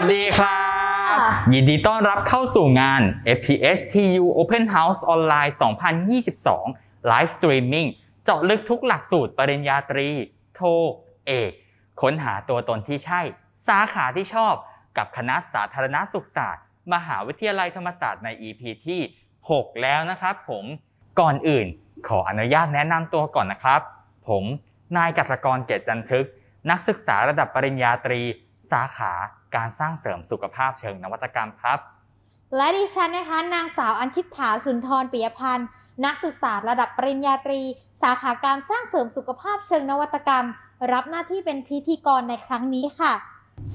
วัสดีครับค่ะยินดีต้อนรับเข้าสู่งาน FPS TU Open House Online 2022 Live Streaming เจาะลึกทุกหลักสูตรปริญญาตรี โท เอก ค้นหาตัวตนที่ใช่ สาขาที่ชอบ กับคณะสาธารณสุขศาสตร์ มหาวิทยาลัยธรรมศาสตร์ใน EP ที่ 6 แล้วนะครับผมก่อนอื่น ขออนุญาตแนะนำตัวก่อนนะครับ ผมนายกัศกรเกตจันทึก นักศึกษาระดับปริญญาตรี สาขา การสร้างเสริมสุขภาพเชิงนวัตกรรมครับ และดิฉันนะคะนางสาวอัญชิตถาสุนทรปิยพันธ์นักศึกษาระดับปริญญาตรี สาขาการสร้างเสริมสุขภาพเชิงนวัตกรรม รับหน้าที่เป็นพิธีกรในครั้งนี้ค่ะ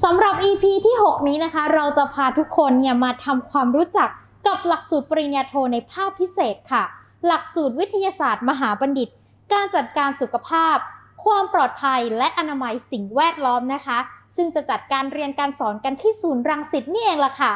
สำหรับ EP ที่ 6 นี้นะคะ เราจะพาทุกคนเนี่ยมาทำความรู้จักกับหลักสูตรปริญญาโทในภาคพิเศษค่ะ หลักสูตรวิทยาศาสตร์ มหาบัณฑิต การจัดการสุขภาพ ความปลอดภัยและอนามัยสิ่งแวดล้อมนะคะ ซึ่งจะจัดการเรียนการสอนกันที่ศูนย์รังสิตนี่เองล่ะค่ะ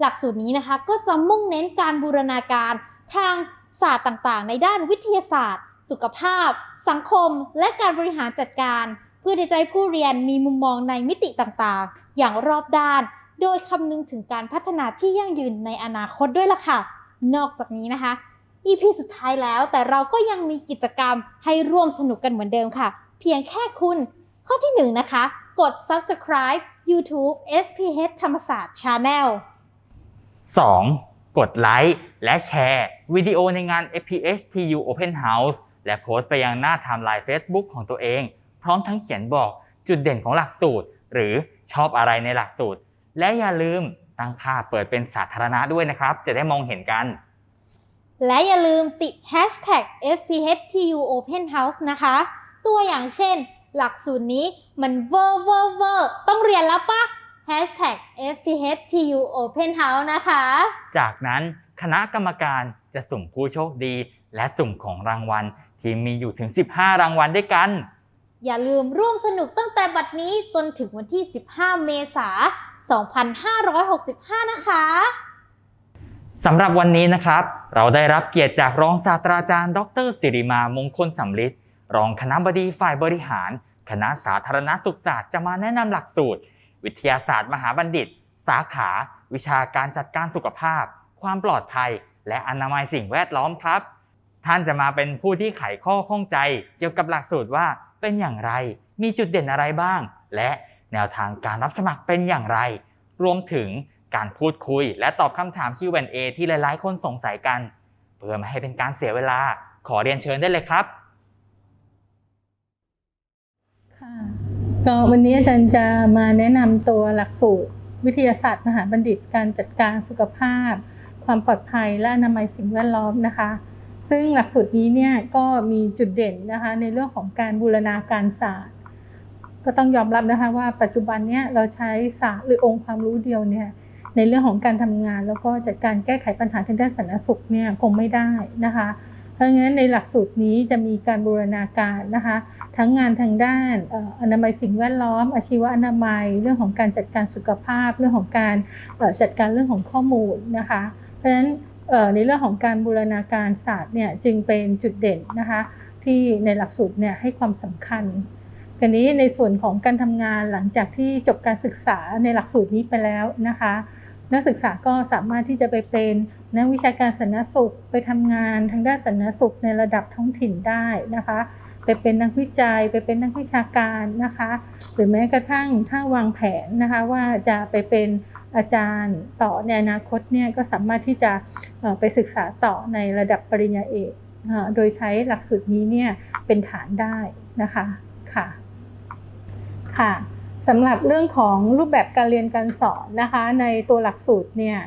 หลักสูตรนี้นะคะก็จะมุ่งเน้นการบูรณาการทางศาสตร์ต่างๆ ในด้านวิทยาศาสตร์ สุขภาพ สังคม และการบริหารจัดการ เพื่อใจะให้ผู้เรียนมีมุมมองในมิติต่างๆ อย่างรอบด้าน โดยคำนึงถึงการพัฒนาที่ยั่งยืนในอนาคตด้วยล่ะค่ะ นอกจากนี้นะคะ EP สุดท้ายแล้วแต่เราก็ยังมีกิจกรรมให้ร่วมสนุกกันเหมือนเดิมค่ะ เพียงแค่คุณ ข้อที่หนึ่งนะคะ กด subscribe YouTube FPH ธรรมศาสตร์ Channel 2. กดไลค์และแชร์วิดีโอในงาน FPS TU Open House และโพสต์ไปยังหน้าไทม์ไลน์ Facebook ของตัวเอง พร้อมทั้งเขียนบอกจุดเด่นของหลักสูตร หรือชอบอะไรในหลักสูตร และอย่าลืมตั้งค่าเปิดเป็นสาธารณะด้วยนะครับ จะได้มองเห็นกัน และอย่าลืมติด hashtag FPHTU Open House นะคะ ตัวอย่างเช่น หลักสูตรนี้มันเวอร์เวอร์เวอร์ต้องเรียนแล้วปะ hashtag FPHTU Open House นะคะ จากนั้นคณะกรรมการจะสุ่มผู้โชคดี และสุ่มของรางวัล ที่มีอยู่ถึง 15 รางวัลด้วยกัน อย่าลืมร่วมสนุกตั้งแต่บัดนี้จนถึงวันที่ 15 เมษายน2565 นะคะสำหรับวันนี้นะครับ เราได้รับเกียรติจากรองศาสตราจารย์ ดรสิริมามงคลสำลิด รองคณะบดีฝ่ายบริหาร คณะสาธารณสุขศาสตร์จะมาแนะนำหลักสูตร วิทยาศาสตร์มหาบัณฑิต สาขา วิชาการจัดการสุขภาพ ความปลอดภัย และอนามัยสิ่งแวดล้อมครับ ท่านจะมาเป็นผู้ที่ไขข้อข้องใจ เกี่ยวกับหลักสูตรว่าเป็นอย่างไร มีจุดเด่นอะไรบ้าง และแนวทางการรับสมัครเป็นอย่างไร รวมถึงการพูดคุย และตอบคำถาม Q&A ที่หลายๆ คนสงสัยกัน เพื่อไม่ให้เป็นการเสียเวลา ขอเรียนเชิญได้เลยครับ ค่ะก็วันนี้อาจารย์จะมาแนะนำตัวหลักสูตร วิทยาศาสตร์มหาบัณฑิตการจัดการสุขภาพ ความปลอดภัยและอนามัยสิ่งแวดล้อมนะคะ ซึ่งหลักสูตรนี้เนี่ยก็มีจุดเด่นนะคะในเรื่องของการบูรณาการศาสตร์ ก็ต้องยอมรับนะคะว่าปัจจุบันเนี่ยเราใช้ศาสตร์หรือองค์ความรู้เดียวเนี่ยในเรื่องของการทำงานแล้วก็จัดการแก้ไขปัญหาทางด้านสาธารณสุขเนี่ยคงไม่ได้นะคะ ราะงั้นในหลักสูตรนี้จะมีการบูรณาการนะคะ ทั้งงานทางด้านอนามัยสิ่งแวดล้อม อาชีวอนามัย เรื่องของการจัดการสุขภาพ เรื่องของการจัดการเรื่องของข้อมูลนะคะ เพราะฉะนั้นในเรื่องของการบูรณาการศาสตร์เนี่ยจึงเป็นจุดเด่นนะคะ ที่ในหลักสูตรเนี่ยให้ความสำคัญทีนี้ในส่วนของการทำงานหลังจากที่จบการศึกษาในหลักสูตรนี้ไปแล้วนะคะ นักศึกษาก็สามารถที่จะไปเป็น นักวิชาการสาธารณสุขไปทำงานทางด้านสาธารณสุขในระดับท้องถิ่นได้นะคะไปเป็นนักวิจัยไปเป็นนักวิชาการนะคะ หรือแม้กระทั่งถ้าวางแผนนะคะว่าจะไปเป็นอาจารย์ต่อในอนาคตเนี่ยก็สามารถที่จะไปศึกษาต่อในระดับปริญญาเอกโดยใช้หลักสูตรนี้เนี่ยเป็นฐานได้นะคะค่ะค่ะสำหรับเรื่องของรูปแบบการเรียนการสอนนะคะ ในตัวหลักสูตรเนี่ย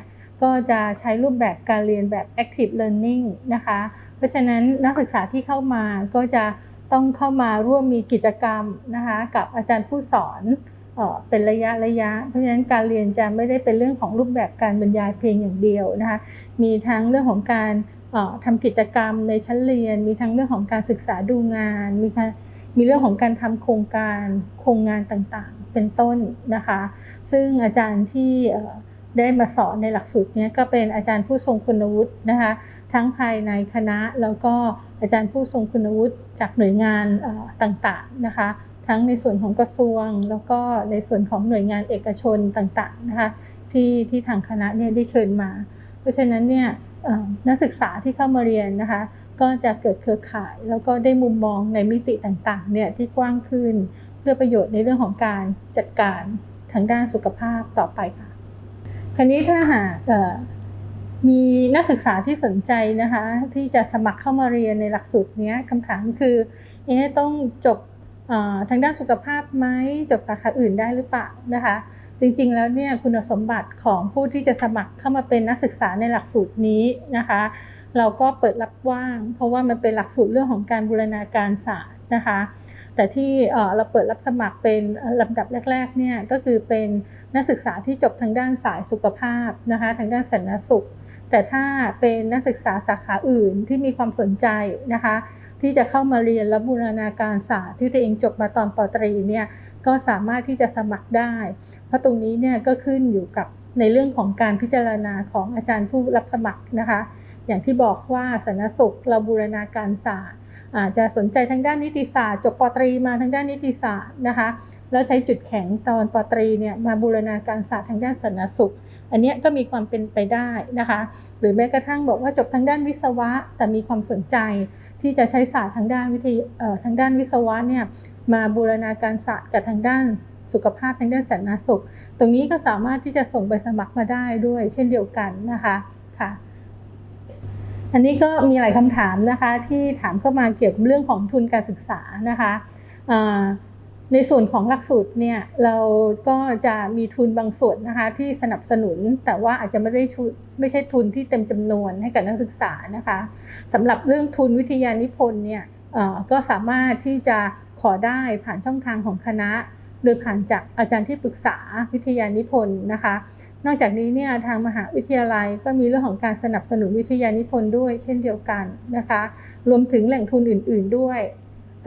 ก็จะใช้รูปแบบการเรียนแบบ active learning นะคะ เพราะฉะนั้นนักศึกษาที่เข้ามาก็จะต้องเข้ามาร่วมมีกิจกรรมนะคะกับอาจารย์ผู้สอนเออเป็นระยะระยะ เพราะฉะนั้นการเรียนจะไม่ได้เป็นเรื่องของรูปแบบการบรรยายเพียงอย่างเดียวนะคะ มีทั้งเรื่องของการออทำกิจกรรมในชั้นเรียน มีทั้งเรื่องของการศึกษาดูงาน มีมีเรื่องของการทำโครงการโครงงานต่างๆ เป็นต้นนะคะ ซึ่งอาจารย์ที่ ได้มาสอนในหลักสูตรนี้ก็เป็นอาจารย์ผู้ทรงคุณวุฒินะคะทั้งภายในคณะแล้วก็อาจารย์ผู้ทรงคุณวุฒิจากหน่วยงานต่างๆนะคะ ทั้งในส่วนของกระทรวง แล้วก็ในส่วนของหน่วยงานเอกชนต่างๆนะคะที่ที่ทางคณะเนี่ยได้เชิญมา เพราะฉะนั้นเนี่ยนักศึกษาที่เข้ามาเรียนนะคะก็จะเกิดเครือข่าย แล้วก็ได้มุมมองในมิติต่างๆเนี่ยที่กว้างขึ้น เพื่อประโยชน์ในเรื่องของการจัดการทางด้านสุขภาพต่อไปค่ะ คราวนี้ถ้าหากมีนักศึกษาที่สนใจนะคะที่จะสมัครเข้ามาเรียนในหลักสูตรนี้คำถามคือเอ๊ต้องจบทางด้านสุขภาพไหมจบสาขาอื่นได้หรือเปล่านะคะจริงๆ แล้วเนี่ยคุณสมบัติของผู้ที่จะสมัครเข้ามาเป็นนักศึกษาในหลักสูตรนี้นะคะ เราก็เปิดรับว้าง เพราะว่ามันเป็นหลักสูตรเรื่องของการบูรณาการศาสตร์นะคะ แต่ที่เราเปิดรับสมัครเป็นลำดับแรกๆเนี่ยก็คือเป็นนักศึกษาที่จบทางด้านสายสุขภาพนะคะทางด้านสันสุข แต่ถ้าเป็นนักศึกษาสาขาอื่นที่มีความสนใจนะคะ ที่จะเข้ามาเรียนและบูรณาการศาสตร์ที่ตัวเองจบมาตอนปตรีเนี่ยก็สามารถที่จะสมัครได้ เพราะตรงนี้เนี่ยก็ขึ้นอยู่กับในเรื่องของการพิจารณาของอาจารย์ผู้รับสมัครนะคะ อย่างที่บอกว่าสันสุขเราบูรณาการศาสตร์ อาจจะสนใจทางด้านนิติศาสตร์ จบปตรีมาทางด้านนิติศาสตร์นะคะ แล้วใช้จุดแข็งตอนปตรีเนี่ยมาบูรณาการศาสตร์ทางด้านสันสุข อันนี้ก็มีความเป็นไปได้นะคะ หรือแม้กระทั่งบอกว่าจบทางด้านวิศวะ แต่มีความสนใจที่จะใช้ศาสตร์ทางด้านวิทยทางด้านวิศวะเนี่ยมาบูรณาการศาสตร์กับทางด้านสุขภาพทางด้านสันสุข ตรงนี้ก็สามารถที่จะส่งใบสมัครมาได้ด้วย เช่นเดียวกันนะคะค่ะ อันนี้ก็มีหลายคำถามนะคะที่ถามเข้ามาเกี่ยวกับเรื่องของทุนการศึกษานะคะในส่วนของหลักสูตรเนี่ยเราก็จะมีทุนบางส่วนนะคะที่สนับสนุนแต่ว่าอาจจะไม่ได้ชุไม่ใช่ทุนที่เต็มจำนวนให้กับนักศึกษานะคะสำหรับเรื่องทุนวิทยานิพนธ์เนี่ยก็สามารถที่จะขอได้ผ่านช่องทางของคณะ โดยผ่านจากอาจารย์ที่ปรึกษาวิทยานิพนธ์นะคะ นอกจากนี้เนี่ยทางมหาวิทยาลัยก็มีเรื่องของการสนับสนุนวิทยานิพนธ์ด้วย เช่นเดียวกันนะคะ รวมถึงแหล่งทุนอื่น ๆด้วย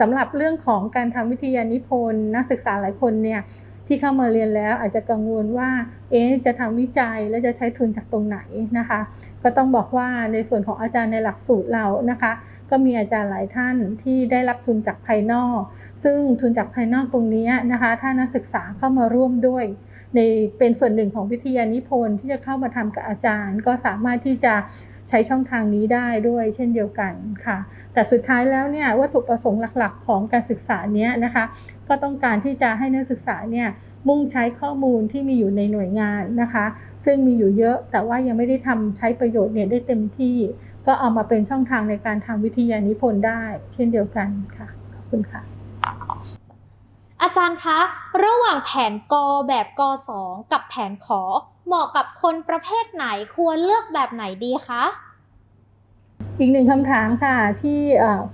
สำหรับเรื่องของการทำวิทยานิพนธ์นักศึกษาหลายคนเนี่ยที่เข้ามาเรียนแล้วอาจจะกังวลว่า เอ๊จะทำวิจัยแล้วจะใช้ทุนจากตรงไหนนะคะ ก็ต้องบอกว่าในส่วนของอาจารย์ในหลักสูตรเรานะคะ ก็มีอาจารย์หลายท่านที่ได้รับทุนจากภายนอก ซึ่งทุนจากภายนอกตรงนี้นะคะ ถ้านักศึกษาเข้ามาร่วมด้วย ในเป็นส่วนหนึ่งของวิทยานิพนธ์ที่จะเข้ามาทำกับอาจารย์ ก็สามารถที่จะใช้ช่องทางนี้ได้ด้วยเช่นเดียวกันค่ะ แต่สุดท้ายแล้วเนี่ยวัตถุประสงค์หลักๆ ของการศึกษาเนี้ยนะคะ ก็ต้องการที่จะให้นักศึกษาเนี่ยมุ่งใช้ข้อมูลที่มีอยู่ในหน่วยงานนะคะ ซึ่งมีอยู่เยอะแต่ว่ายังไม่ได้ทำใช้ประโยชน์เนี่ยได้เต็มที่ ก็เอามาเป็นช่องทางในการทำวิทยานิพนธ์ได้ เช่นเดียวกันค่ะขอบคุณค่ะ อาจารย์คะ ระหว่างแผนกอแบบกอสองกับแผนขอเหมาะกับคนประเภทไหนควรเลือกแบบไหนดีคะอีกหนึ่งคำถามค่ะที่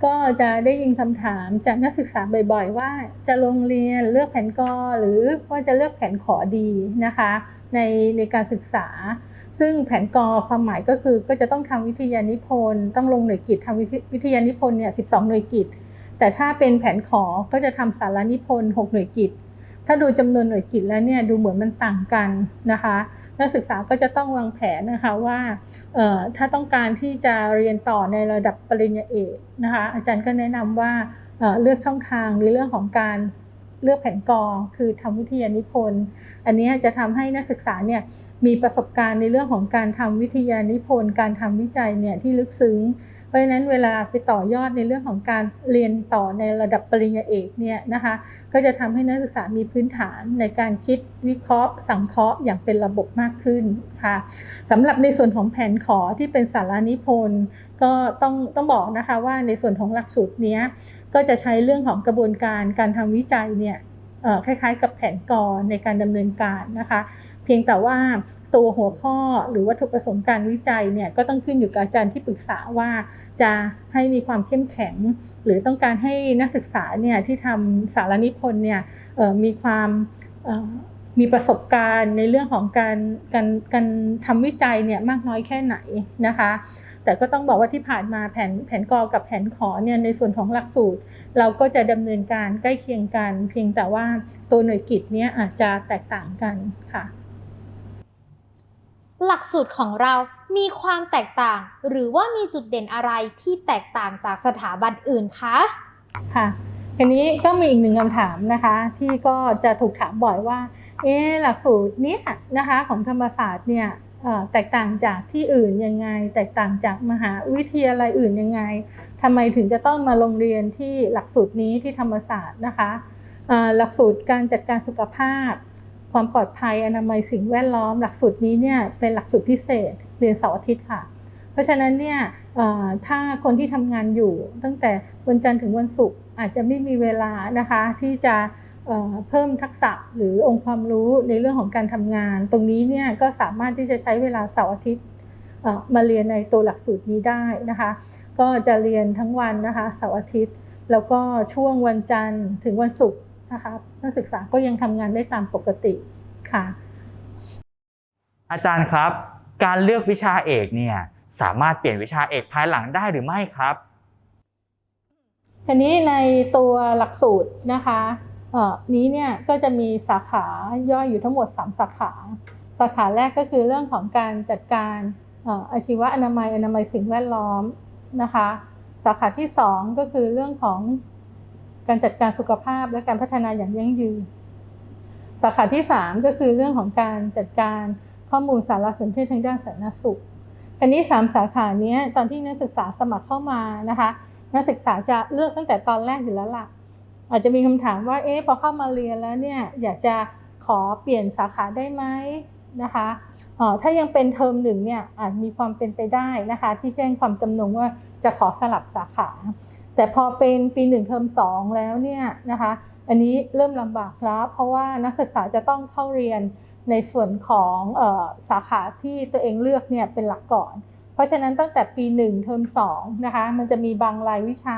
ก็จะได้ยินคำถามจากนักศึกษาบ่อย ๆ ว่าจะลงเรียนเลือกแผนกอหรือว่าจะเลือกแผนขอดีนะคะ ในในการศึกษา ซึ่งแผนกอความหมายก็คือก็จะต้องทำวิทยานิพนธ์ต้องลงหน่วยกิจทำวิทวิทยานิพนธ์เนี่ย12 หน่วยกิจ แต่ถ้าเป็นแผนขอก็จะทำสารนิพนธ์6หน่วยกิจ ถ้าดูจำนวนหน่วยกิจแล้วเนี่ยดูเหมือนมันต่างกันนะคะ นักศึกษาก็จะต้องวางแผนนะคะว่าถ้าต้องการที่จะเรียนต่อในระดับปริญญาเอกนะคะ อาจารย์ก็แนะนำว่าเอ่อเลือกช่องทางในเรื่องของการเลือกแผนกอคือทำวิทยานิพนธ์ อันนี้จะทำให้นักศึกษาเนี่ยมีประสบการณ์ในเรื่องของการทำวิทยานิพนธ์ การทำวิจัยเนี่ยที่ลึกซึ้ง เพราะฉะนั้นเวลาไปต่อยอดในเรื่องของการเรียนต่อในระดับปริญญาเอกเนี่ยนะคะก็จะทำให้นักศึกษามีพื้นฐานในการคิดวิเคราะห์ สังเคราะห์อย่างเป็นระบบมากขึ้นค่ะสำหรับในส่วนของแผนขอที่เป็นสารานิพนธ์ก็ต้องต้องบอกนะคะว่าในส่วนของหลักสูตรเนี้ยก็จะใช้เรื่องของกระบวนการการทำวิจัยเนี่ยคล้ายๆ กับแผนกอในการดำเนินการนะคะ เพียงแต่ว่าตัวหัวข้อหรือวัตถุประสงค์การวิจัยเนี่ยก็ต้องขึ้นอยู่กับอาจารย์ที่ปรึกษาว่าจะให้มีความเข้มแข็ง หรือต้องการให้นักศึกษาเนี่ยที่ทำสารนิพนธ์เนี่ยมีความมีประสบการณ์ในเรื่องของการการการทำวิจัยเนี่ยมากน้อยแค่ไหนนะคะ แต่ก็ต้องบอกว่าที่ผ่านมาแผนแผนกอกับแผนขอเนี่ยในส่วนของหลักสูตร เราก็จะดำเนินการใกล้เคียงกัน เพียงแต่ว่าตัวหน่วยกิจเนี้ยอาจจะแตกต่างกันค่ะ หลักสูตรของเรามีความแตกต่าง หรือว่ามีจุดเด่นอะไรที่แตกต่างจากสถาบันอื่นคะค่ะทีนี้ก็มีอีกหนึ่งคำถามนะคะ ที่ก็จะถูกถามบ่อยว่า เอ๊ะหลักสูตรนี้นะคะของธรรมศาสตร์เนี่ยแตกต่างจากที่อื่นยังไง แตกต่างจากมหาวิทยาลัยอื่นยังไงทำไมถึงจะต้องมาลงเรียนที่หลักสูตรนี้ที่ธรรมศาสตร์นะคะหลักสูตรการจัดการสุขภาพ ความปลอดภัยอนามัยสิ่งแวดล้อม หลักสูตรนี้เนี่ยเป็นหลักสูตรพิเศษเรียนเสาร์อาทิตย์ค่ะ เพราะฉะนั้นเนี่ยถ้าคนที่ทำงานอยู่ตั้งแต่วันจันทร์ถึงวันศุกร์อาจจะไม่มีเวลานะคะที่จะเเพิ่มทักษะหรือองค์ความรู้ในเรื่องของการทำงาน ตรงนี้เนี่ยก็สามารถที่จะใช้เวลาเสาร์อาทิตย์มาเรียนในตัวหลักสูตรนี้ได้นะคะ ก็จะเรียนทั้งวันนะคะเสาร์อาทิตย์ แล้วก็ช่วงวันจันทร์ถึงวันศุกร์ นะคะนักศึกษาก็ยังทำงานได้ตามปกติค่ะ อาจารย์ครับ การเลือกวิชาเอกเนี่ยสามารถเปลี่ยนวิชาเอกภายหลังได้หรือไม่ครับทีนี้ในตัวหลักสูตรนะคะเอ่อนี้เนี่ยก็จะมีสาขาย่อยอยู่ทั้งหมด 3 สาขา สาขาแรกก็คือเรื่องของการจัดการเอ่ออาชีวะอนามัยอนามัยสิ่งแวดล้อมนะคะ สาขาที่ 2 ก็คือเรื่องของ การจัดการสุขภาพและการพัฒนาอย่างยั่งยืน สาขาที่ 3 ก็คือเรื่องของการจัดการข้อมูลสารสนเทศทางด้านสาธารณสุข อันนี้ 3 สาขานี้ตอนที่นักศึกษาสมัครเข้ามานะคะ นักศึกษาจะเลือกตั้งแต่ตอนแรกอยู่แล้วล่ะ อาจจะมีคำถามว่า เอ๊ะ พอเข้ามาเรียนแล้วเนี่ย อยากจะขอเปลี่ยนสาขาได้ไหมนะคะถ้ายังเป็นเทอมหนึ่งเนี่ยอาจมีความเป็นไปได้นะคะ ที่แจ้งความจำนงว่าจะขอสลับสาขา แต่พอเป็นปีหนึ่งเทอมสองแล้วเนี่ยนะคะ อันนี้เริ่มลำบากแล้วเพราะว่านักศึกษาจะต้องเข้าเรียนในส่วนของออสาขาที่ตัวเองเลือกเนี่ยเป็นหลักก่อน เพราะฉะนั้นตั้งแต่ปี1เทอม2นะคะมันจะมีบางรายวิชา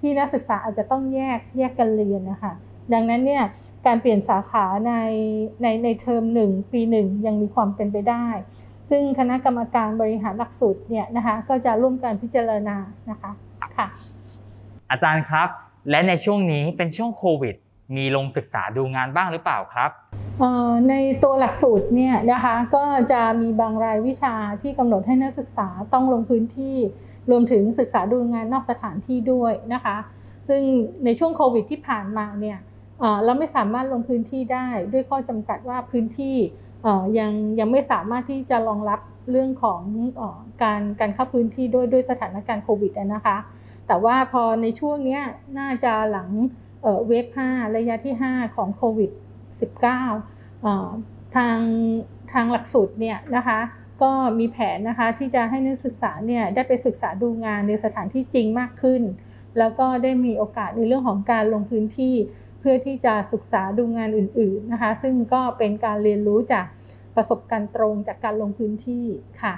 ที่นักศึกษาอาจจะต้องแยกแยกกันเรียนนะคะดังนั้นเนี่ยการเปลี่ยนสาขาในในในเทอม1ปี 1 ยังมีความเป็นไปได้ ซึ่งคณะกรรมการบริหารหลักสูตรเนี่ยนะคะก็จะร่วมกันพิจารณานะคะค่ะ อาจารย์ครับ และในช่วงนี้เป็นช่วงโควิด มีลงศึกษาดูงานบ้างหรือเปล่าครับในตัวหลักสูตรเนี่ยนะคะก็จะมีบางรายวิชาที่กำหนดให้นักศึกษาต้องลงพื้นที่รวมถึงศึกษาดูงานนอกสถานที่ด้วยนะคะ ซึ่งในช่วงโควิดที่ผ่านมาเนี่ยเราไม่สามารถลงพื้นที่ได้ด้วยข้อจำกัดว่าพื้นที่ยังยังไม่สามารถที่จะรองรับเรื่องของอการการเข้าพื้นที่ด้วยด้วยสถานการณ์โควิดนะคะ แต่ว่าพอในช่วงนี้น่าจะหลังเวฟ5ระยะที่ 5 ของโควิด 19 ทางทางหลักสูตรเนี่ยนะคะก็มีแผนนะคะที่จะให้นักศึกษาเนี่ยได้ไปศึกษาดูงานในสถานที่จริงมากขึ้น แล้วก็ได้มีโอกาสในเรื่องของการลงพื้นที่เพื่อที่จะศึกษาดูงานอื่นๆนะคะ ซึ่งก็เป็นการเรียนรู้จากประสบการณ์ตรงจากการลงพื้นที่ค่ะ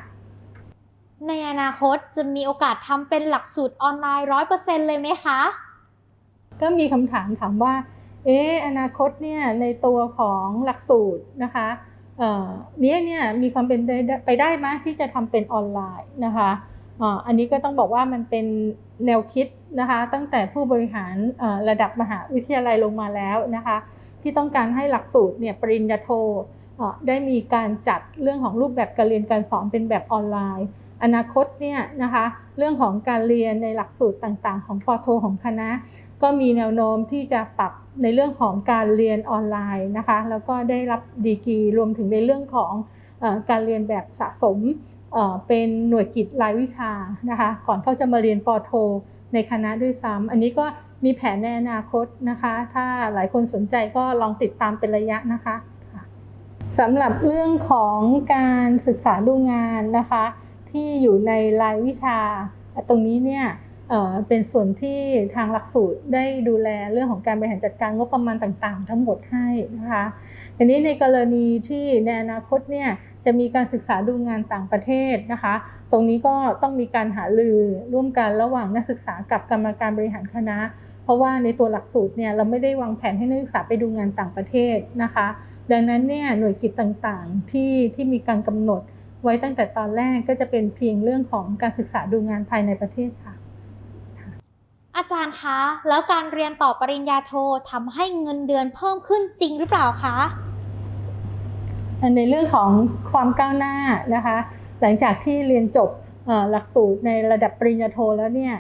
ในอนาคตจะมีโอกาสทำเป็นหลักสูตรออนไลน์ร้อยเปอร์เซ็นต์เลยไหมคะ ก็มีคำถามถามว่า เอ๊อนาคตเนี่ยในตัวของหลักสูตรนะคะเอ่อนี้ยเนี่ยมีความเป็นไปได้ไหมที่จะทำเป็นออนไลน์นะคะอันนี้ก็ต้องบอกว่ามันเป็นแนวคิดนะคะตั้งแต่ผู้บริหารระดับมหาวิทยาลัยลงมาแล้วนะคะที่ต้องการให้หลักสูตรเนี่ยปริญญาโทได้มีการจัดเรื่องของรูปแบบการเรียนการสอนเป็นแบบออนไลน์ อนาคตเนี่ยนะคะเรื่องของการเรียนในหลักสูตรต่างๆ ของปอโทของคณะ ก็มีแนวโน้มที่จะปรับในเรื่องของการเรียนออนไลน์นะคะแล้วก็ได้รับดีกรีรวมถึงในเรื่องของอการเรียนแบบสะสมเป็นหน่วยกิจรายวิชานะคะก่อนเขาจะมาเรียนปอโท ในคณะด้วยซ้ำอันนี้ก็มีแผนในอนาคตนะคะ ถ้าหลายคนสนใจก็ลองติดตามเป็นระยะนะคะสำหรับเรื่องของการศึกษาดูงานนะคะ ที่อยู่ในรายวิชา ตรงนี้เนี่ยเป็นส่วนที่ทางหลักสูตรได้ดูแลเรื่องของการบริหารจัดการงบประมาณต่างๆ ทั้งหมดให้นะคะทีนี้ในกรณีที่ในอนาคตเนี่ยจะมีการศึกษาดูงานต่างประเทศนะคะ ตรงนี้ก็ต้องมีการหารือร่วมกันระหว่างนักศึกษากับกรรมการบริหารคณะ เพราะว่าในตัวหลักสูตรเนี่ยเราไม่ได้วางแผนให้นักศึกษาไปดูงานต่างประเทศนะคะ ดังนั้นเนี่ยหน่วยกิจต่างๆที่ที่มีการกำหนด ไว้ตั้งแต่ตอนแรกก็จะเป็นเพียงเรื่องของการศึกษาดูงานภายในประเทศค่ะ อาจารย์คะแล้วการเรียนต่อปริญญาโททำให้เงินเดือนเพิ่มขึ้นจริงหรือเปล่าคะในเรื่องของความก้าวหน้านะคะ หลังจากที่เรียนจบเอ่อหลักสูตรในระดับปริญญาโทแล้วเนี่ย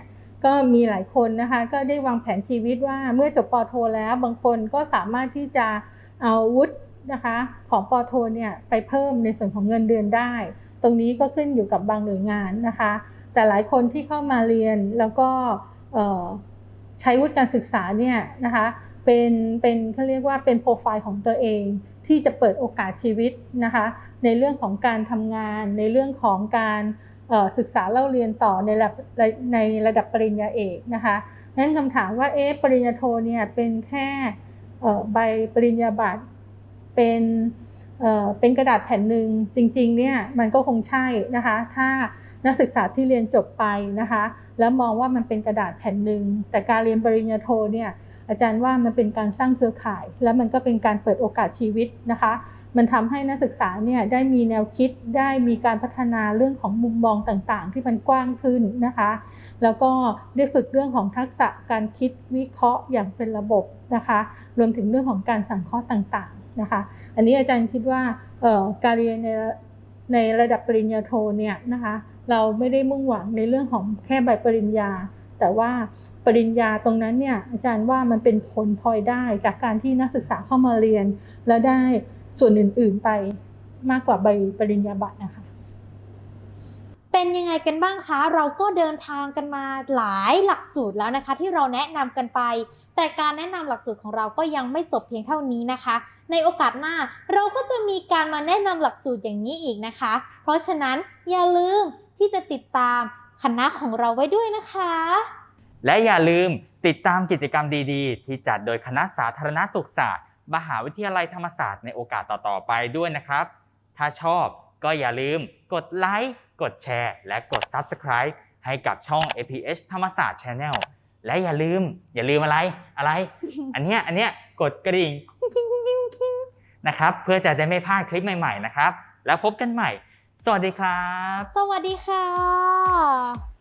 ก็มีหลายคนนะคะก็ได้วางแผนชีวิตว่าเมื่อจบปอโทแล้วบางคนก็สามารถที่จะเอาวุฒิ นะคะของปอโทเนี่ยไปเพิ่มในส่วนของเงินเดือนได้ ตรงนี้ก็ขึ้นอยู่กับบางหน่วยงานนะคะ แต่หลายคนที่เข้ามาเรียนแล้วก็ใช้วุฒิการศึกษาเนี่ยนะคะเป็นเป็นเขาเรียกว่าเป็นโปรไฟล์ของตัวเอง ที่จะเปิดโอกาสชีวิตนะคะ ในเรื่องของการทำงาน ในเรื่องของการศึกษาเล่าเรียนต่อในระดับในระดับปริญญาเอกนะคะนั้นคำถามว่าเอ๊ะปริญญาโทเนี่ยเป็นแค่ใบปริญญาบัตร เป็นเป็นกระดาษแผ่นหนึ่งจริงๆเนี่ยมันก็คงใช่นะคะ ถ้านักศึกษาที่เรียนจบไปนะคะ แล้วมองว่ามันเป็นกระดาษแผ่นหนึ่งแต่การเรียนปริญญาโทเนี่ยอาจารย์ว่ามันเป็นการสร้างเครือข่าย และมันก็เป็นการเปิดโอกาสชีวิตนะคะ มันทำให้นักศึกษาเนี่ยได้มีแนวคิดได้มีการพัฒนาเรื่องของมุมมองต่างๆ ที่มันกว้างขึ้นนะคะ แล้วก็ได้ฝึกเรื่องของทักษะการคิดวิเคราะห์อย่างเป็นระบบนะคะ รวมถึงเรื่องของการสังเคราะห์ต่างๆ นะคะ อันนี้อาจารย์คิดว่าการเรียนในในระดับปริญญาโทเนี่ยนะคะเราไม่ได้มุ่งหวังในเรื่องของแค่ใบปริญญา แต่ว่าปริญญาตรงนั้นเนี่ยอาจารย์ว่ามันเป็นผลพลอยได้จากการที่นักศึกษาเข้ามาเรียน แล้วได้ส่วนอื่น ๆไปมากกว่าใบปริญญาบัตรนะคะ เป็นยังไงกันบ้างคะ เราก็เดินทางกันมาหลายหลักสูตรแล้วนะคะ ที่เราแนะนำกันไป แต่การแนะนำหลักสูตรของเราก็ยังไม่จบเพียงเท่านี้นะคะ ในโอกาสหน้าเราก็จะมีการมาแนะนำหลักสูตรอย่างนี้อีกนะคะ เพราะฉะนั้นอย่าลืมที่จะติดตามคณะของเราไว้ด้วยนะคะ และอย่าลืมติดตามกิจกรรมดีๆ ที่จัดโดยคณะสาธารณสุขศาสตร์ มหาวิทยาลัยธรรมศาสตร์ในโอกาสต่อๆไปด้วยนะครับ ถ้าชอบก็อย่าลืมกดไลค์ กดแชร์ และกด Subscribe ให้กับช่อง APH ธรรมศาสตร์ Channel และอย่าลืม อย่าลืมอะไรอะไร อันเนี้ยอันเนี้ยกดกระดิ่งนะครับ เพื่อจะได้ไม่พลาดคลิปใหม่ ๆ นะครับ แล้วพบกันใหม่ สวัสดีครับ สวัสดีค่ะ